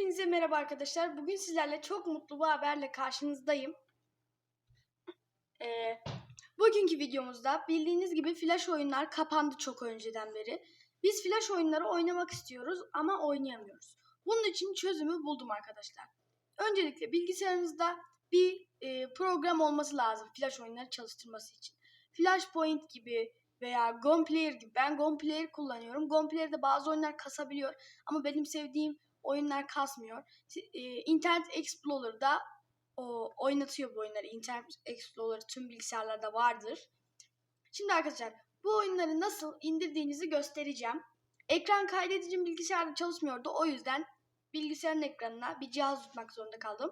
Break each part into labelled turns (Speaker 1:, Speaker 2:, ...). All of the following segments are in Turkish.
Speaker 1: Hepinize merhaba arkadaşlar. Bugün sizlerle çok mutlu bir haberle karşınızdayım. Ee, bugünkü videomuzda bildiğiniz gibi flash oyunlar kapandı çok önceden beri. Biz flash oyunları oynamak istiyoruz ama oynayamıyoruz. Bunun için çözümü buldum arkadaşlar. Öncelikle bilgisayarınızda bir e, program olması lazım flash oyunları çalıştırması için. Flashpoint gibi veya Gunplayer gibi. Ben Gunplayer kullanıyorum. Gunplayer'de bazı oyunlar kasabiliyor ama benim sevdiğim oyunlar kasmıyor. E, Internet Explorer'da o oynatıyor bu oyunları. Internet Explorer tüm bilgisayarlarda vardır. Şimdi arkadaşlar bu oyunları nasıl indirdiğinizi göstereceğim. Ekran kaydedicim bilgisayarda çalışmıyordu. O yüzden bilgisayarın ekranına bir cihaz tutmak zorunda kaldım.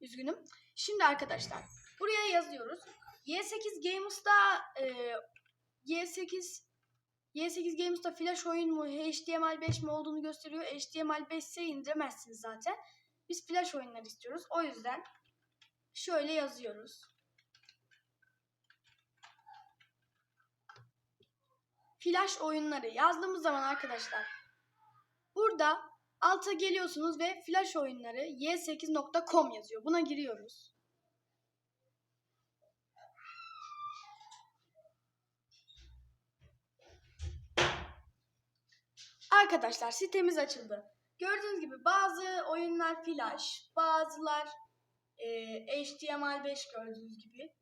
Speaker 1: Üzgünüm. Şimdi arkadaşlar buraya yazıyoruz. Y8 Games'da e, Y8 Y8 Games'da flash oyun mu HTML5 mi olduğunu gösteriyor. HTML5 ise indiremezsiniz zaten. Biz flash oyunlar istiyoruz. O yüzden şöyle yazıyoruz. Flash oyunları yazdığımız zaman arkadaşlar burada alta geliyorsunuz ve flash oyunları y8.com yazıyor. Buna giriyoruz. Arkadaşlar sitemiz açıldı. Gördüğünüz gibi bazı oyunlar flash, bazılar e, HTML5 gördüğünüz gibi.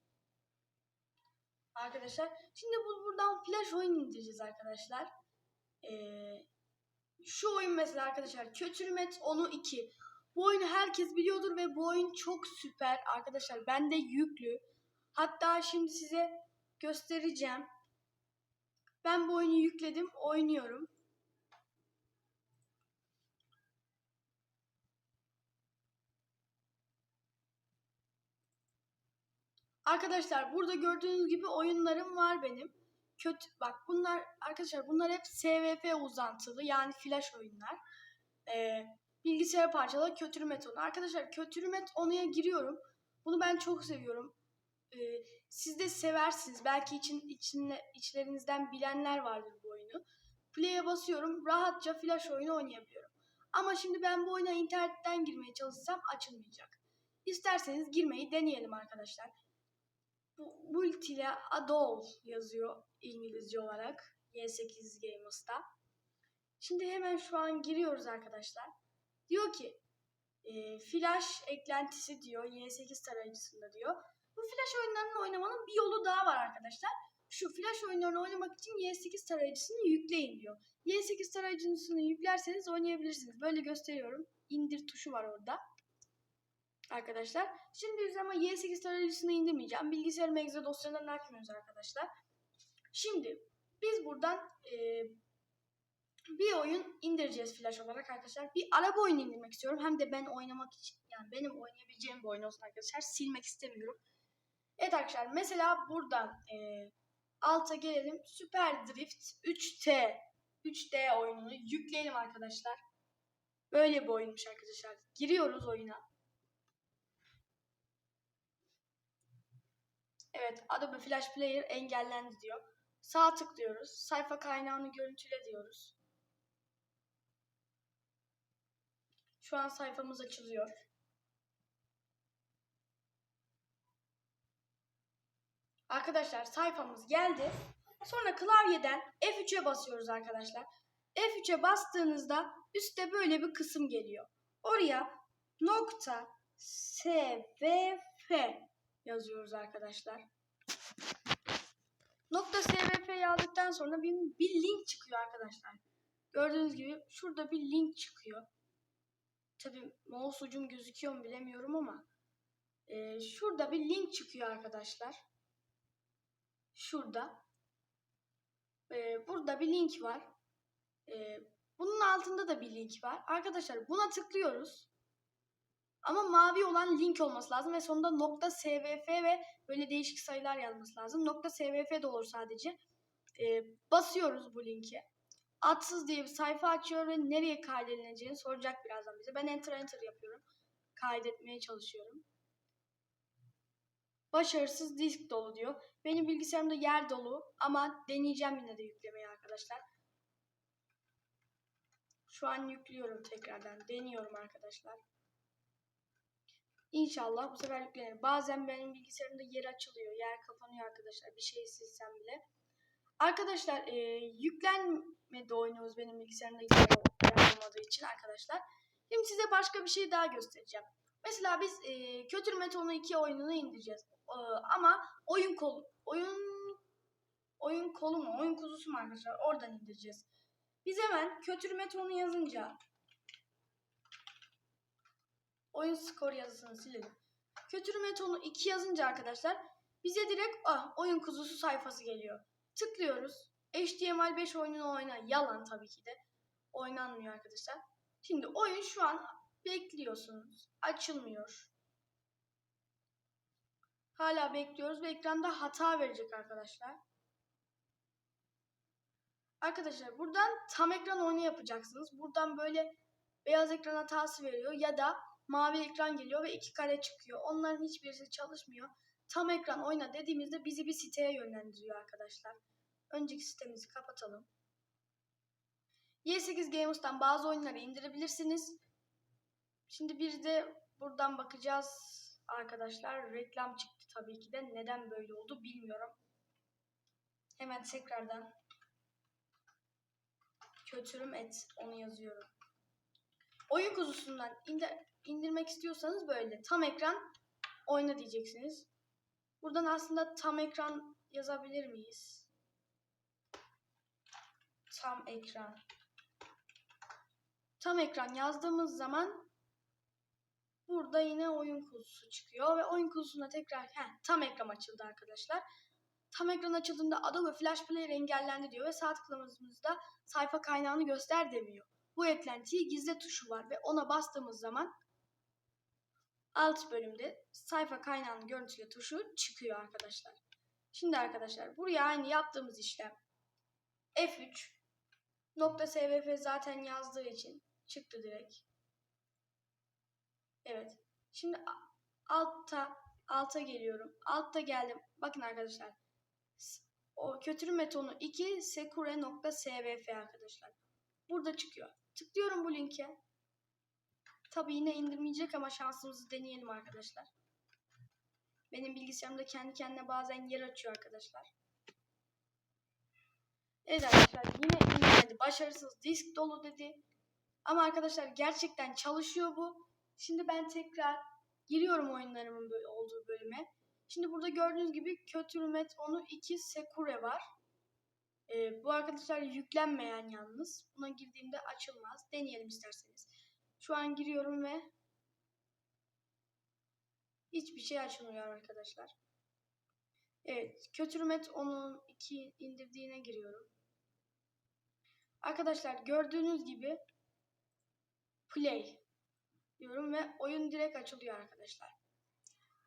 Speaker 1: Arkadaşlar şimdi bu buradan flash oyun indireceğiz arkadaşlar. E, şu oyun mesela arkadaşlar Kötürmet onu 2. Bu oyunu herkes biliyordur ve bu oyun çok süper arkadaşlar. Bende yüklü. Hatta şimdi size göstereceğim. Ben bu oyunu yükledim, oynuyorum. Arkadaşlar burada gördüğünüz gibi oyunlarım var benim. Kötü bak bunlar arkadaşlar bunlar hep SVF uzantılı yani flash oyunlar. Ee, bilgisayar parçalı kötürmet onu. Arkadaşlar kötürmet onuya giriyorum. Bunu ben çok seviyorum. Ee, siz de seversiniz. Belki için, içinde, içlerinizden bilenler vardır bu oyunu. Play'e basıyorum. Rahatça flash oyunu oynayabiliyorum. Ama şimdi ben bu oyuna internetten girmeye çalışsam açılmayacak. İsterseniz girmeyi deneyelim arkadaşlar bu multi adol yazıyor İngilizce olarak Y8 Gamers'ta. Şimdi hemen şu an giriyoruz arkadaşlar. Diyor ki e, flash eklentisi diyor Y8 tarayıcısında diyor. Bu flash oyunlarını oynamanın bir yolu daha var arkadaşlar. Şu flash oyunlarını oynamak için Y8 tarayıcısını yükleyin diyor. Y8 tarayıcısını yüklerseniz oynayabilirsiniz. Böyle gösteriyorum. İndir tuşu var orada arkadaşlar. Şimdi ama Y8 tarayıcısını indirmeyeceğim. Bilgisayarım exe dosyalarını açmıyoruz arkadaşlar. Şimdi biz buradan e, bir oyun indireceğiz flash olarak arkadaşlar. Bir araba oyunu indirmek istiyorum. Hem de ben oynamak için yani benim oynayabileceğim bir oyun olsun arkadaşlar. Silmek istemiyorum. Evet arkadaşlar mesela buradan e, alta gelelim. Super Drift 3T 3D oyununu yükleyelim arkadaşlar. Böyle bir oyunmuş arkadaşlar. Giriyoruz oyuna. Evet Adobe Flash Player engellendi diyor. Sağ tıklıyoruz. Sayfa kaynağını görüntüle diyoruz. Şu an sayfamız açılıyor. Arkadaşlar sayfamız geldi. Sonra klavyeden F3'e basıyoruz arkadaşlar. F3'e bastığınızda üstte böyle bir kısım geliyor. Oraya nokta svf yazıyoruz arkadaşlar. Nokta svp yazdıktan sonra bir, bir link çıkıyor arkadaşlar. Gördüğünüz gibi şurada bir link çıkıyor. Tabi mouse ucum gözüküyor mu bilemiyorum ama e, şurada bir link çıkıyor arkadaşlar. Şurada. E, burada bir link var. E, bunun altında da bir link var. Arkadaşlar buna tıklıyoruz. Ama mavi olan link olması lazım ve sonunda nokta svf ve böyle değişik sayılar yazması lazım. Nokta svf de olur sadece. Ee, basıyoruz bu linke. Atsız diye bir sayfa açıyor ve nereye kaydedileceğini soracak birazdan bize. Ben enter enter yapıyorum. Kaydetmeye çalışıyorum. Başarısız disk dolu diyor. Benim bilgisayarımda yer dolu ama deneyeceğim yine de yüklemeyi arkadaşlar. Şu an yüklüyorum tekrardan. Deniyorum arkadaşlar. İnşallah bu sefer yüklenir. Bazen benim bilgisayarımda yer açılıyor. Yer kapanıyor arkadaşlar. Bir şey silsem bile. Arkadaşlar e, yüklenmedi oyunumuz benim bilgisayarımda yer olmadığı için arkadaşlar. Şimdi size başka bir şey daha göstereceğim. Mesela biz e, Kötü Metonu 2 oyununu indireceğiz. E, ama oyun kolu oyun oyun kolu mu oyun kuzusu mu arkadaşlar oradan indireceğiz. Biz hemen Kötü Metonu yazınca oyun skor yazısını silelim. Kötü Metonu 2 yazınca arkadaşlar bize direkt ah, oyun kuzusu sayfası geliyor. Tıklıyoruz. HTML5 oyununu oyna. Yalan tabii ki de. Oynanmıyor arkadaşlar. Şimdi oyun şu an bekliyorsunuz. Açılmıyor. Hala bekliyoruz ve ekranda hata verecek arkadaşlar. Arkadaşlar buradan tam ekran oyunu yapacaksınız. Buradan böyle beyaz ekran hatası veriyor ya da mavi ekran geliyor ve iki kare çıkıyor. Onların hiçbirisi çalışmıyor. Tam ekran oyna dediğimizde bizi bir siteye yönlendiriyor arkadaşlar. Önceki sitemizi kapatalım. Y8 Games'tan bazı oyunları indirebilirsiniz. Şimdi bir de buradan bakacağız arkadaşlar. Reklam çıktı tabii ki de. Neden böyle oldu bilmiyorum. Hemen tekrardan kötürüm et onu yazıyorum. Oyun kuzusundan indir, indirmek istiyorsanız böyle tam ekran oyna diyeceksiniz. Buradan aslında tam ekran yazabilir miyiz? Tam ekran. Tam ekran yazdığımız zaman burada yine oyun kuzusu çıkıyor ve oyun kuzusunda tekrar heh, tam ekran açıldı arkadaşlar. Tam ekran açıldığında Adobe Flash Player engellendi diyor ve sağ tıklamamızda sayfa kaynağını göster demiyor. Bu eklentiyi gizle tuşu var ve ona bastığımız zaman alt bölümde sayfa kaynağının görüntülü tuşu çıkıyor arkadaşlar. Şimdi arkadaşlar buraya aynı yaptığımız işlem F3 nokta svf zaten yazdığı için çıktı direkt. Evet. Şimdi altta alta geliyorum. Altta geldim. Bakın arkadaşlar. O kötürüm metonu 2 sekure.svf arkadaşlar. Burada çıkıyor. Tıklıyorum bu linke. Tabi yine indirmeyecek ama şansımızı deneyelim arkadaşlar. Benim bilgisayarımda kendi kendine bazen yer açıyor arkadaşlar. Evet arkadaşlar yine indirmedi. Başarısız disk dolu dedi. Ama arkadaşlar gerçekten çalışıyor bu. Şimdi ben tekrar giriyorum oyunlarımın olduğu bölüme. Şimdi burada gördüğünüz gibi Kötürmet onu 2 Sekure var. Ee, bu arkadaşlar yüklenmeyen yalnız. Buna girdiğimde açılmaz. Deneyelim isterseniz. Şu an giriyorum ve hiçbir şey açılmıyor arkadaşlar. Evet. Kötürmet onun 2 indirdiğine giriyorum. Arkadaşlar gördüğünüz gibi play diyorum ve oyun direkt açılıyor arkadaşlar.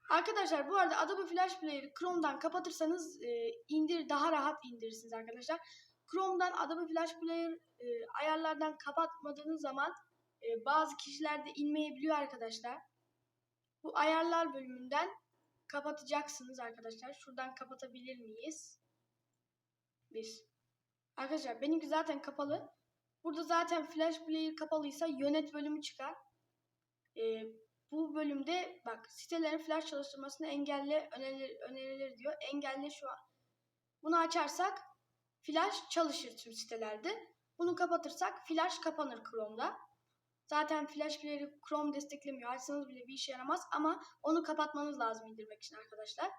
Speaker 1: Arkadaşlar bu arada Adobe Flash Player'ı Chrome'dan kapatırsanız e, indir daha rahat indirirsiniz arkadaşlar. Chrome'dan Adobe Flash Player e, ayarlardan kapatmadığınız zaman e, bazı kişilerde inmeyebiliyor arkadaşlar. Bu ayarlar bölümünden kapatacaksınız arkadaşlar. Şuradan kapatabilir miyiz? Bir. Arkadaşlar benimki zaten kapalı. Burada zaten Flash Player kapalıysa yönet bölümü çıkar. Ee, bu bölümde bak sitelerin flash çalıştırmasını engelle önerilir, önerilir diyor. Engelle şu an. Bunu açarsak flash çalışır tüm sitelerde. Bunu kapatırsak flash kapanır Chrome'da. Zaten Flash Player'ı Chrome desteklemiyor. Açsanız bile bir işe yaramaz ama onu kapatmanız lazım indirmek için arkadaşlar.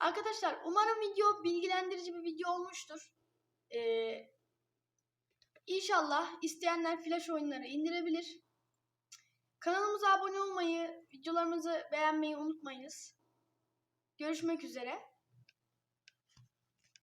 Speaker 1: Arkadaşlar umarım video bilgilendirici bir video olmuştur. Ee, inşallah isteyenler Flash oyunları indirebilir. Kanalımıza abone olmayı, videolarımızı beğenmeyi unutmayınız. Görüşmek üzere.